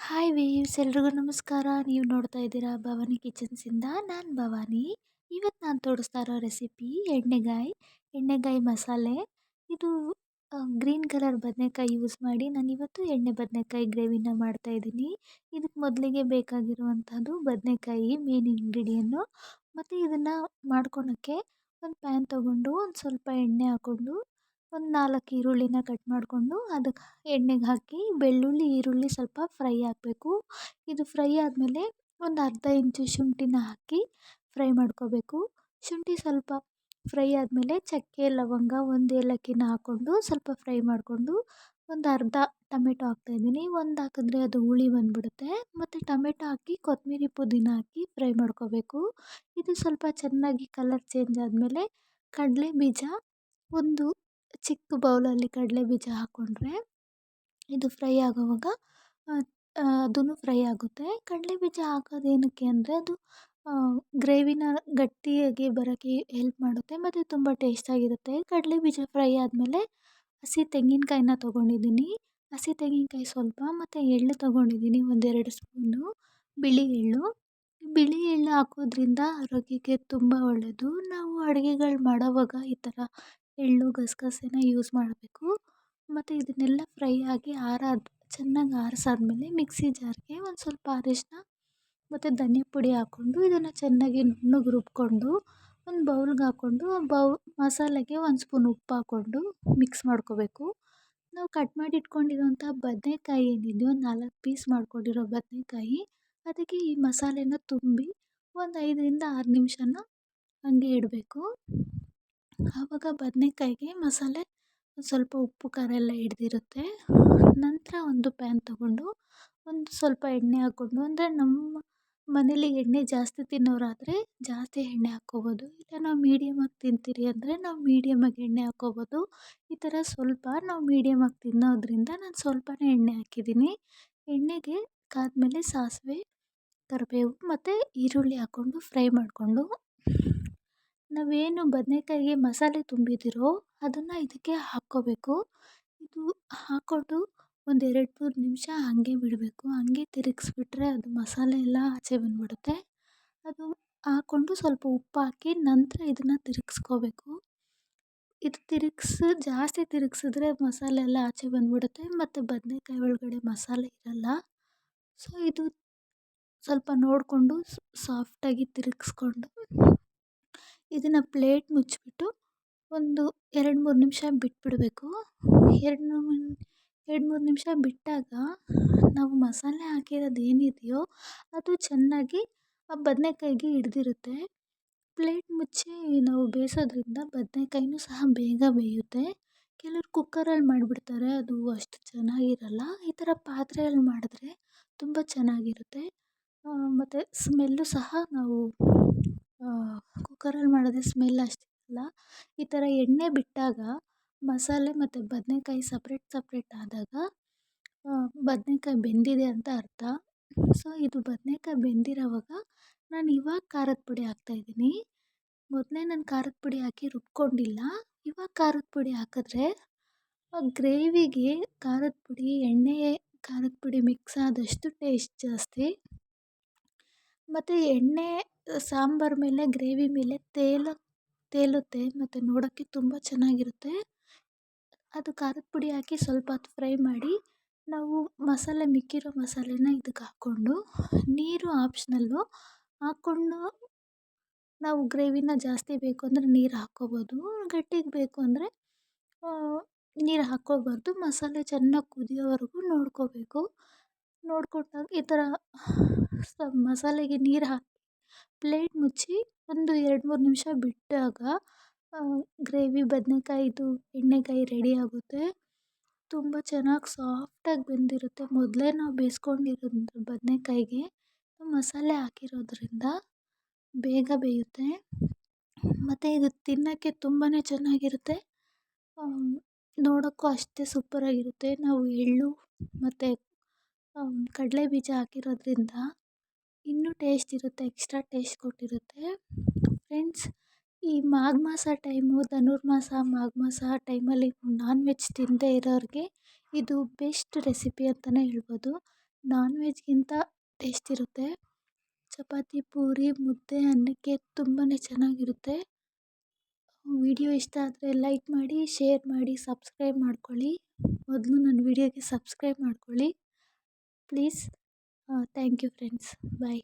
Hi waves ಎಲ್ರಿಗೂ ನಮಸ್ಕಾರ. ನೀವು ನೋಡ್ತಾ ಇದ್ದೀರಾ ಭವಾನಿ ಕಿಚನ್ಸಿಂದ ನಾನು ಭವಾನಿ. ಇವತ್ತು ನಾನು ತೋರಿಸ್ತಾ ಇರೋ ರೆಸಿಪಿ ಎಣ್ಣೆಗಾಯಿ ಎಣ್ಣೆಗಾಯಿ ಮಸಾಲೆ. ಇದು ಗ್ರೀನ್ ಕಲರ್ ಬದನೆಕಾಯಿ ಯೂಸ್ ಮಾಡಿ ನಾನು ಇವತ್ತು ಎಣ್ಣೆ ಬದನೆಕಾಯಿ ಗ್ರೇವಿನ ಮಾಡ್ತಾ ಇದ್ದೀನಿ. ಇದಕ್ಕೆ ಮೊದಲಿಗೆ ಬೇಕಾಗಿರುವಂಥದ್ದು ಬದನೆಕಾಯಿ ಮೇನ್ ಇಂಗ್ರೀಡಿಯನ್ನು ಮತ್ತು ಇದನ್ನು ಮಾಡ್ಕೊಳಕ್ಕೆ ಒಂದು ಪ್ಯಾನ್ ತೊಗೊಂಡು ಒಂದು ಸ್ವಲ್ಪ ಎಣ್ಣೆ ಹಾಕ್ಕೊಂಡು ಒಂದು ನಾಲ್ಕು ಈರುಳ್ಳಿನ ಕಟ್ ಮಾಡಿಕೊಂಡು ಅದಕ್ಕೆ ಎಣ್ಣೆಗೆ ಹಾಕಿ, ಬೆಳ್ಳುಳ್ಳಿ, ಈರುಳ್ಳಿ ಸ್ವಲ್ಪ ಫ್ರೈ ಆಗಬೇಕು. ಇದು ಫ್ರೈ ಆದಮೇಲೆ ಒಂದು ಅರ್ಧ ಇಂಚು ಶುಂಠಿನ ಹಾಕಿ ಫ್ರೈ ಮಾಡ್ಕೋಬೇಕು. ಶುಂಠಿ ಸ್ವಲ್ಪ ಫ್ರೈ ಆದಮೇಲೆ ಚಕ್ಕೆ, ಲವಂಗ ಒಂದು ಏಲಕ್ಕಿನ ಹಾಕ್ಕೊಂಡು ಸ್ವಲ್ಪ ಫ್ರೈ ಮಾಡಿಕೊಂಡು ಒಂದು ಅರ್ಧ ಟೊಮೆಟೊ ಹಾಕ್ತಾಯಿದ್ದೀನಿ ಒಂದು ಹಾಕಿದ್ರೆ ಅದು ಹುಳಿ ಬಂದ್ಬಿಡುತ್ತೆ. ಮತ್ತು ಟೊಮೆಟೊ ಹಾಕಿ ಕೊತ್ತಂಬರಿ ಪುದೀನ ಹಾಕಿ ಫ್ರೈ ಮಾಡ್ಕೋಬೇಕು. ಇದು ಸ್ವಲ್ಪ ಚೆನ್ನಾಗಿ ಕಲರ್ ಚೇಂಜ್ ಆದಮೇಲೆ ಕಡಲೆ ಬೀಜ ಒಂದು ಚಿಕ್ಕ ಬೌಲಲ್ಲಿ ಕಡಲೆ ಬೀಜ ಹಾಕ್ಕೊಂಡ್ರೆ ಇದು ಫ್ರೈ ಆಗೋವಾಗ ಅದೂ ಫ್ರೈ ಆಗುತ್ತೆ. ಕಡಲೆ ಬೀಜ ಹಾಕೋದು ಏನಕ್ಕೆ ಅಂದರೆ ಅದು ಗ್ರೇವಿನ ಗಟ್ಟಿಯಾಗಿ ಬರೋಕ್ಕೆ ಹೆಲ್ಪ್ ಮಾಡುತ್ತೆ ಮತ್ತು ತುಂಬ ಟೇಸ್ಟಾಗಿರುತ್ತೆ. ಕಡಲೆ ಬೀಜ ಫ್ರೈ ಆದಮೇಲೆ ಹಸಿ ತೆಂಗಿನಕಾಯಿನ ತೊಗೊಂಡಿದ್ದೀನಿ. ಹಸಿ ತೆಂಗಿನಕಾಯಿ ಸ್ವಲ್ಪ ಮತ್ತು ಎಳ್ಳು ತೊಗೊಂಡಿದ್ದೀನಿ, ಒಂದೆರಡು ಸ್ಪೂನು. ಬಿಳಿ ಎಳ್ಳು. ಬಿಳಿ ಎಳ್ಳು ಹಾಕೋದ್ರಿಂದ ಆರೋಗ್ಯಕ್ಕೆ ತುಂಬ ಒಳ್ಳೆಯದು ನಾವು ಅಡುಗೆಗಳು ಮಾಡೋವಾಗ ಈ ಥರ ಎಳ್ಳು, ಗಸಗಸೆನ ಯೂಸ್ ಮಾಡಬೇಕು. ಮತ್ತು ಇದನ್ನೆಲ್ಲ ಫ್ರೈ ಆಗಿ ಆರಾದ, ಚೆನ್ನಾಗಿ ಆರಿಸಾದ್ಮೇಲೆ ಮಿಕ್ಸಿ ಜಾರ್ಗೆ ಒಂದು ಸ್ವಲ್ಪ ಅರಿಶಿನ ಮತ್ತು ಧನಿಯಾ ಪುಡಿ ಹಾಕ್ಕೊಂಡು ಇದನ್ನು ಚೆನ್ನಾಗಿ ನುಣ್ಣಗೆ ರುಬ್ಬಿಕೊಂಡು ಒಂದು ಬೌಲ್ಗೆ ಹಾಕ್ಕೊಂಡು ಬೌ, ಮಸಾಲೆಗೆ ಒಂದು ಸ್ಪೂನ್ ಉಪ್ಪು ಹಾಕ್ಕೊಂಡು ಮಿಕ್ಸ್ ಮಾಡ್ಕೋಬೇಕು. ನಾವು ಕಟ್ ಮಾಡಿ ಇಟ್ಕೊಂಡಿರೋಂಥ ಬದನೆಕಾಯಿ ಏನಿದೆಯೋ ನಾಲ್ಕು ಪೀಸ್ ಮಾಡ್ಕೊಂಡಿರೋ ಬದನೆಕಾಯಿ, ಅದಕ್ಕೆ ಈ ಮಸಾಲೆನ ತುಂಬಿ ಒಂದು ಐದರಿಂದ ಆರು ನಿಮಿಷನ ಹಂಗೆ ಇಡಬೇಕು. ಆವಾಗ ಬದನೇಕಾಯಿಗೆ ಮಸಾಲೆ ಸ್ವಲ್ಪ ಉಪ್ಪು, ಖಾರ ಎಲ್ಲ ಹಿಡ್ದಿರುತ್ತೆ. ನಂತರ ಒಂದು ಪ್ಯಾನ್ ತಗೊಂಡು ಒಂದು ಸ್ವಲ್ಪ ಎಣ್ಣೆ ಹಾಕ್ಕೊಂಡು ಅಂದರೆ ನಮ್ಮ ಮನೇಲಿ ಎಣ್ಣೆ ಜಾಸ್ತಿ ತಿನ್ನೋರಾದರೆ ಜಾಸ್ತಿ ಎಣ್ಣೆ ಹಾಕ್ಕೋಬೋದು. ಇಲ್ಲ ನಾವು ಮೀಡಿಯಮ್ಮಾಗಿ ತಿಂತೀರಿ ಅಂದರೆ ನಾವು ಮೀಡಿಯಮ್ಮಾಗಿ ಎಣ್ಣೆ ಹಾಕ್ಕೋಬೋದು. ಈ ಥರ ಸ್ವಲ್ಪ ನಾವು ಮೀಡಿಯಮ್ಮಾಗಿ ತಿನ್ನೋದರಿಂದ ನಾನು ಸ್ವಲ್ಪನೇ ಎಣ್ಣೆ ಹಾಕಿದ್ದೀನಿ. ಎಣ್ಣೆಗೆ ಕಾದ್ಮೇಲೆ ಸಾಸಿವೆ, ಕರಿಬೇವು ಮತ್ತು ಈರುಳ್ಳಿ ಹಾಕ್ಕೊಂಡು ಫ್ರೈ ಮಾಡಿಕೊಂಡು ನಾವೇನು ಬದನೆಕಾಯಿಗೆ ಮಸಾಲೆ ತುಂಬಿದ್ದೀರೋ ಅದನ್ನು ಇದಕ್ಕೆ ಹಾಕ್ಕೋಬೇಕು. ಇದು ಹಾಕ್ಕೊಂಡು ಒಂದು ಎರಡು ಮೂರು ನಿಮಿಷ ಹಾಗೆ ಬಿಡಬೇಕು. ಹಾಗೆ ತಿರುಗಿಸ್ಬಿಟ್ರೆ ಅದು ಮಸಾಲೆ ಎಲ್ಲ ಆಚೆ ಬಂದ್ಬಿಡುತ್ತೆ. ಅದು ಹಾಕ್ಕೊಂಡು ಸ್ವಲ್ಪ ಉಪ್ಪು ಹಾಕಿ ನಂತರ ಇದನ್ನು ತಿರುಗಿಸ್ಕೋಬೇಕು. ಇದು ತಿರುಗ್ಸಿ, ಜಾಸ್ತಿ ತಿರುಗ್ಸಿದ್ರೆ ಮಸಾಲೆ ಎಲ್ಲ ಆಚೆ ಬಂದ್ಬಿಡುತ್ತೆ ಮತ್ತು ಬದನೆಕಾಯಿ ಒಳಗಡೆ ಮಸಾಲೆ ಇರಲ್ಲ. ಸೊ ಇದು ಸ್ವಲ್ಪ ನೋಡಿಕೊಂಡು ಸಾಫ್ಟಾಗಿ ತಿರುಗಿಸ್ಕೊಂಡು ಇದನ್ನು ಪ್ಲೇಟ್ ಮುಚ್ಚಿಬಿಟ್ಟು ಒಂದು ಎರಡು ಮೂರು ನಿಮಿಷ ಬಿಟ್ಬಿಡಬೇಕು. ಎರಡು ಎರಡು ಮೂರು ನಿಮಿಷ ಬಿಟ್ಟಾಗ ನಾವು ಮಸಾಲೆ ಹಾಕಿರೋದು ಏನಿದೆಯೋ ಅದು ಚೆನ್ನಾಗಿ ಆ ಬದನೆಕಾಯಿಗೆ ಹಿಡ್ದಿರುತ್ತೆ. ಪ್ಲೇಟ್ ಮುಚ್ಚಿ ನಾವು ಬೇಯಿಸೋದ್ರಿಂದ ಬದನೆಕಾಯಿನೂ ಸಹ ಬೇಗ ಬೇಯುತ್ತೆ. ಕೆಲವ್ರು ಕುಕ್ಕರಲ್ಲಿ ಮಾಡಿಬಿಡ್ತಾರೆ, ಅದು ಅಷ್ಟು ಚೆನ್ನಾಗಿರಲ್ಲ. ಈ ಥರ ಪಾತ್ರೆಯಲ್ಲಿ ಮಾಡಿದ್ರೆ ತುಂಬ ಚೆನ್ನಾಗಿರುತ್ತೆ. ಮತ್ತು ಸ್ಮೆಲ್ಲು ಸಹ ನಾವು ಕುಕ್ಕರಲ್ಲಿ ಮಾಡಿದ್ರೆ ಸ್ಮೆಲ್ ಅಷ್ಟಿರಲ್ಲ ಈ ಥರ ಎಣ್ಣೆ ಬಿಟ್ಟಾಗ ಮಸಾಲೆ ಮತ್ತು ಬದನೇಕಾಯಿ ಸಪ್ರೇಟ್ ಸಪ್ರೇಟ್ ಆದಾಗ ಬದನೇಕಾಯಿ ಬೆಂದಿದೆ ಅಂತ ಅರ್ಥ. ಸೊ ಇದು ಬದನೇಕಾಯಿ ಬೆಂದಿರೋವಾಗ ನಾನು ಇವಾಗ ಖಾರದ ಪುಡಿ ಹಾಕ್ತಾಯಿದ್ದೀನಿ ಮೊದಲೇ ನಾನು ಖಾರದ ಪುಡಿ ಹಾಕಿ ರುಬ್ಕೊಂಡಿಲ್ಲ. ಇವಾಗ ಖಾರದ ಪುಡಿ ಹಾಕಿದ್ರೆ ಗ್ರೇವಿಗೆ ಖಾರದ ಪುಡಿ, ಎಣ್ಣೆ ಖಾರದ ಪುಡಿ ಮಿಕ್ಸ್ ಆದಷ್ಟು ಟೇಸ್ಟ್ ಜಾಸ್ತಿ. ಮತ್ತು ಎಣ್ಣೆ, ಸಾಂಬಾರು ಮೇಲೆ, ಗ್ರೇವಿ ಮೇಲೆ ತೇಲ, ತೇಲುತ್ತೆ ಮತ್ತು ನೋಡೋಕ್ಕೆ ತುಂಬ ಚೆನ್ನಾಗಿರುತ್ತೆ. ಅದು ಖಾರದ ಪುಡಿ ಹಾಕಿ ಸ್ವಲ್ಪ ಹೊತ್ತು ಫ್ರೈ ಮಾಡಿ ನಾವು ಮಸಾಲೆ ಮಿಕ್ಕಿರೋ ಮಸಾಲೆನ ಇದಕ್ಕೆ ಹಾಕ್ಕೊಂಡು ನೀರು ಆಪ್ಷನಲ್ಲು ಹಾಕ್ಕೊಂಡು ನಾವು ಗ್ರೇವಿನ ಜಾಸ್ತಿ ಬೇಕು ಅಂದರೆ ನೀರು ಹಾಕ್ಕೋಬೋದು. ಗಟ್ಟಿಗೆ ಬೇಕು ಅಂದರೆ ನೀರು ಹಾಕ್ಕೋಬಾರ್ದು. ಮಸಾಲೆ ಚೆನ್ನಾಗಿ ಕುದಿಯೋವರೆಗೂ ನೋಡ್ಕೋಬೇಕು. ನೋಡ್ಕೊಂಡಾಗ ಈ ಥರ ಸ ಮಸಾಲೆಗೆ ನೀರು ಹಾಕಿ ಪ್ಲೇಟ್ ಮುಚ್ಚಿ ಒಂದು ಎರಡು ಮೂರು ನಿಮಿಷ ಬಿಟ್ಟಾಗ ಗ್ರೇವಿ ಬದನೇಕಾಯ್ದು ಎಣ್ಣೆಕಾಯಿ ರೆಡಿ ಆಗುತ್ತೆ. ತುಂಬ ಚೆನ್ನಾಗಿ ಸಾಫ್ಟಾಗಿ ಬೆಂದಿರುತ್ತೆ. ಮೊದಲೇ ನಾವು ಬೇಯಿಸ್ಕೊಂಡಿರೋದು ಬದನೇಕಾಯಿಗೆ ಮಸಾಲೆ ಹಾಕಿರೋದ್ರಿಂದ ಬೇಗ ಬೇಯುತ್ತೆ. ಮತ್ತು ಇದು ತಿನ್ನೋಕ್ಕೆ ತುಂಬಾ ಚೆನ್ನಾಗಿರುತ್ತೆ. ನೋಡೋಕ್ಕೂ ಅಷ್ಟೇ ಸೂಪರಾಗಿರುತ್ತೆ. ನಾವು ಎಳ್ಳು ಮತ್ತು ಕಡಲೆ ಬೀಜ ಹಾಕಿರೋದ್ರಿಂದ ಇನ್ನೂ ಟೇಸ್ಟ್ ಇರುತ್ತೆ, ಎಕ್ಸ್ಟ್ರಾ ಟೇಸ್ಟ್ ಕೊಟ್ಟಿರುತ್ತೆ. ಫ್ರೆಂಡ್ಸ್, ಈ ಮಾಘ ಮಾಸ ಟೈಮು ಧನುರ್ಮಾಸ ಮಾಘ ಮಾಸ ಟೈಮಲ್ಲಿ ನಾನ್ ವೆಜ್ ತಿನ್ನದೇ ಇರೋರಿಗೆ ಇದು ಬೆಸ್ಟ್ ರೆಸಿಪಿ ಅಂತಲೇ ಹೇಳ್ಬೋದು. ನಾನ್ ವೆಜ್ಗಿಂತ ಟೇಸ್ಟ್ ಇರುತ್ತೆ. ಚಪಾತಿ, ಪೂರಿ, ಮುದ್ದೆ, ಅನ್ನಕ್ಕೆ ತುಂಬಾ ಚೆನ್ನಾಗಿರುತ್ತೆ. ವಿಡಿಯೋ ಇಷ್ಟ ಆದರೆ ಲೈಕ್ ಮಾಡಿ, ಶೇರ್ ಮಾಡಿ, ಸಬ್ಸ್ಕ್ರೈಬ್ ಮಾಡ್ಕೊಳ್ಳಿ. ಮೊದಲು ನನ್ನ ವಿಡಿಯೋಗೆ ಸಬ್ಸ್ಕ್ರೈಬ್ ಮಾಡ್ಕೊಳ್ಳಿ. please thank you friends bye